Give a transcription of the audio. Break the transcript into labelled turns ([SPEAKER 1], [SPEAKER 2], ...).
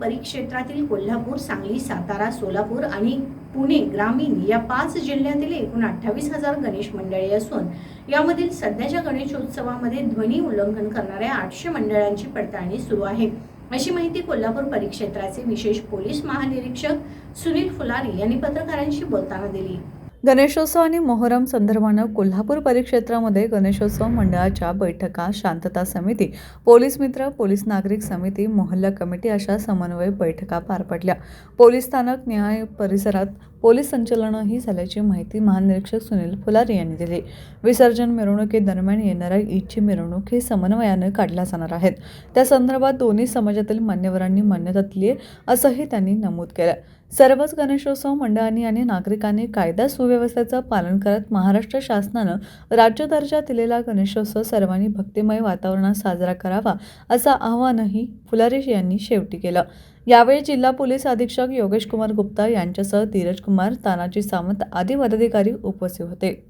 [SPEAKER 1] परिक्षेत्रातील कोल्हापूर सांगली सातारा सोलापूर आणि पुणे ग्रामीण या पाच जिल्ह्यातील एकूण अठ्ठावीस हजार गणेश मंडळे असून यामधील सध्याच्या गणेशोत्सवामध्ये ध्वनी उल्लंघन करणाऱ्या आठशे मंडळांची पडताळणी सुरू आहे. अशी माहिती कोल्हापूर परिक्षेत्राचे विशेष पोलीस महानिरीक्षक सुनील फुलारी यांनी पत्रकारांशी बोलताना दिली.
[SPEAKER 2] गणेशोत्सव आणि मोहरम संदर्भानं कोल्हापूर परिक्षेत्रामध्ये गणेशोत्सव मंडळाच्या बैठका शांतता समिती पोलीस मित्र पोलीस नागरिक समिती मोहल्ला कमिटी अशा समन्वय बैठका पार पडल्या. पोलीस स्थानक न्याय परिसरात पोलीस संचलनही झाल्याची माहिती महानिरीक्षक सुनील फुलारी यांनी दिली. विसर्जन मिरवणुकीदरम्यान येणाऱ्या ईदची मिरवणूक ही समन्वयानं काढल्या जाणार आहेत. त्या संदर्भात दोन्ही समाजातील मान्यवरांनी मान्यता दिली आहे असंही त्यांनी नमूद केलं. सर्वच गणेशोत्सव मंडळांनी आणि नागरिकांनी कायदा सुव्यवस्थेचं पालन करत महाराष्ट्र शासनानं राज्य दर्जा दिलेला गणेशोत्सव सर्वांनी भक्तिमय वातावरणात साजरा करावा असं आवाहनही फुलारेश यांनी शेवटी केलं. यावेळी जिल्हा पोलीस अधीक्षक योगेश कुमार गुप्ता यांच्यासह धीरज कुमार तानाजी सावंत आदी पदाधिकारी उपस्थित होते.